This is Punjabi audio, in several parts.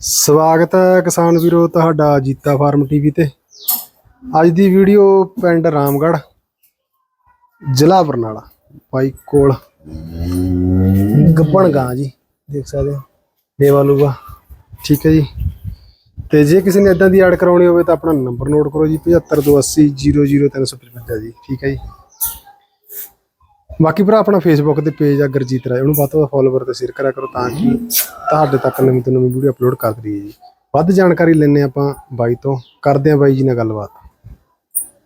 ਸਵਾਗਤ ਹੈ ਕਿਸਾਨ ਵੀਰੋ ਤੁਹਾਡਾ ਜੀਤਾ ਫਾਰਮ ਟੀਵੀ ਤੇ। ਅੱਜ ਦੀ ਵੀਡੀਓ ਪਿੰਡ ਰਾਮਗੜ੍ਹ, ਜ਼ਿਲ੍ਹਾ ਬਰਨਾਲਾ, ਬਾਈ ਕੋਲ। ਗੱਬਣ ਗਾਂ ਜੀ, ਦੇਖ ਸਕਦੇ ਹੋ ਦੇਵਾਲੂਗਾ ਠੀਕ ਹੈ ਜੀ। ਤੇ ਜੇ ਕਿਸੇ ਨੇ ਇਦਾਂ ਦੀ ਐਡ ਕਰਾਉਣੀ ਹੋਵੇ ਤਾਂ ਆਪਣਾ ਨੰਬਰ ਨੋਟ ਕਰੋ ਜੀ 7528000355 ਜੀ। ਠੀਕ ਹੈ ਜੀ। ਬਾਕੀ ਭਰਾ ਆਪਣਾ ਫੇਸਬੁੱਕ ਤੇ ਪੇਜ ਆ ਗੁਰਜੀਤ ਰਾਏ ਉਹਨੂੰ ਵੱਧ ਤੋਂ ਵੱਧ ਫੋਲੋਵਰ ਤੇ ਸ਼ੇਅਰ ਕਰਿਆ ਕਰੋ ਤਾਂ ਕਿ ਤੁਹਾਡੇ ਤੱਕ ਨਵੀਂ ਤੋਂ ਨਵੀਂ ਵੀਡੀਓ ਅਪਲੋਡ ਕਰ ਦਈਏ ਜੀ। ਵੱਧ ਜਾਣਕਾਰੀ ਲੈਣੇ ਆਪਾਂ ਬਾਈ ਤੋਂ। ਕਰਦੇ ਆ ਬਾਈ ਜੀ ਨਾਲ ਗੱਲਬਾਤ।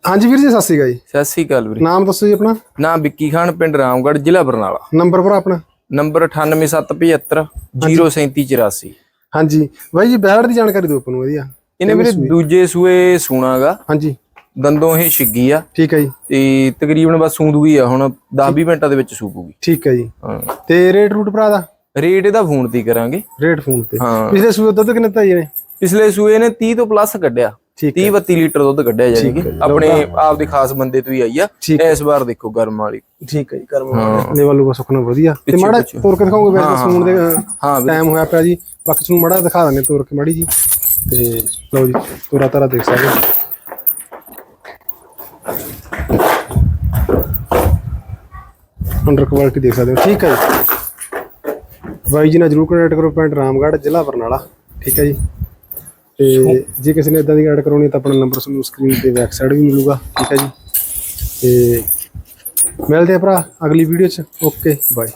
ਹਾਂਜੀ ਵੀਰ ਜੀ ਸਤਿ ਸ਼੍ਰੀ ਅਕਾਲ ਜੀ। ਸਤਿ ਸ੍ਰੀ ਅਕਾਲ ਵੀਰੇ ਨਾਮ ਦੱਸੋ ਜੀ ਆਪਣਾ। ਨਾਮ ਵਿੱਕੀ ਖਾਨ ਪਿੰਡ ਰਾਮਗੜ੍ਹ ਜ਼ਿਲ੍ਹਾ ਬਰਨਾਲਾ। ਨੰਬਰ ਭਰਾ ਆਪਣਾ। ਨੰਬਰ 98775 03784 ਹਾਂਜੀ। ਬਾਈ ਜੀ ਬੈਲਟ ਦੀ ਜਾਣਕਾਰੀ ਦਿਓ ਆਪਾਂ ਨੂੰ ਵਧੀਆ। ਇਹਨੇ ਵੀਰੇ ਦੂਜੇ ਸੂਏ ਸੂਣਾਗਾ। ਹਾਂਜੀ। ਦੰਦੋਂ ਇਹ ਛਿੱਗੀ ਆ। ਠੀਕ ਹੈ ਜੀ। ਤੇ ਤਕਰੀਬਨ ਬਸ ਸੂੰਦੂਗੀ ਆ ਹੁਣ 10-20 ਮਿੰਟਾਂ ਦੇ ਵਿੱਚ ਸੂਪੂਗੀ। ਠੀਕ ਹੈ ਜੀ। ਹਾਂ। ਤੇ ਰੇਟ ਰੂਟ ਭਰਾ ਦਾ? ਰੇਟ ਇਹਦਾ ਫੋਨ ਤੇ ਹੀ ਕਰਾਂਗੇ। ਰੇਟ ਫੋਨ ਤੇ। ਹਾਂ। ਪਿਛਲੇ ਸੂਏ ਦੁੱਧ ਕਿੰਨੇ ਤਾਂ ਜੀ ਨੇ ਪਿਛਲੇ ਸੂਏ ਨੇ 30 ਤੋਂ ਪਲੱਸ ਕੱਢਿਆ। ਠੀਕ 30 32 ਲੀਟਰ ਦੁੱਧ ਕੱਢਿਆ ਜਾਨੀ ਕਿ। ਆਪਣੇ ਆਪ ਦੇ ਖਾਸ ਬੰਦੇ ਤੋਂ ਹੀ ਆਈ ਆ। ਇਸ ਵਾਰ ਦੇਖੋ ਗਰਮ ਵਾਲੀ। ਠੀਕ ਹੈ ਜੀ ਕਰਮ ਨੇ ਵਾਲੂ। ਬਸ ਸੁਖਣਾ ਵਧੀਆ। ਤੇ ਮਾੜਾ। ਤੋਰ ਕੇ ਦਿਖਾਓਗੇ ਵੈਸੇ ਸੂਣ ਦੇ ਹਾਂ। ਟਾਈਮ ਹੋਇਆ ਪਿਆ ਜੀ। ਬਾਕੀ ਤੁਹਾਨੂੰ ਮਾੜਾ ਦਿਖਾ ਦਿੰਦੇ ਤੋਰ ਕੇ ਮਾੜੀ ਜੀ। ਤੇ ਲਓ ਜੀ ਤੋਰਾ ਤਾਰਾ ਦੇਖ ਸਕਦੇ ਹੋ। ਅੰਡਰ ਕੁਆਲਿਟੀ ਦੇਖ ਸਕਦੇ ਹੋ। ਠੀਕ ਹੈ ਜੀ। ਬਾਈ ਜੀ ਨਾਲ ਜਰੂਰ ਕੰਟੈਕਟ ਕਰੋ ਪਿੰਡ ਰਾਮਗੜ੍ਹ ਜ਼ਿਲ੍ਹਾ ਬਰਨਾਲਾ। ਠੀਕ ਹੈ ਜੀ। ਤੇ ਜੇ ਕਿਸੇ ਨੇ ਇਦਾਂ ਦੀ ਐਡ ਕਰਾਉਣੀ ਹੈ ਤਾਂ ਆਪਣਾ ਨੰਬਰ ਤੁਹਾਨੂੰ ਸਕਰੀਨ ਤੇ ਸਾਈਡ ਵੀ ਮਿਲੂਗਾ। ਠੀਕ ਹੈ ਜੀ। ਤੇ ਮਿਲਦੇ ਆ ਭਰਾ ਅਗਲੀ ਵੀਡੀਓ 'ਚ। Okay bye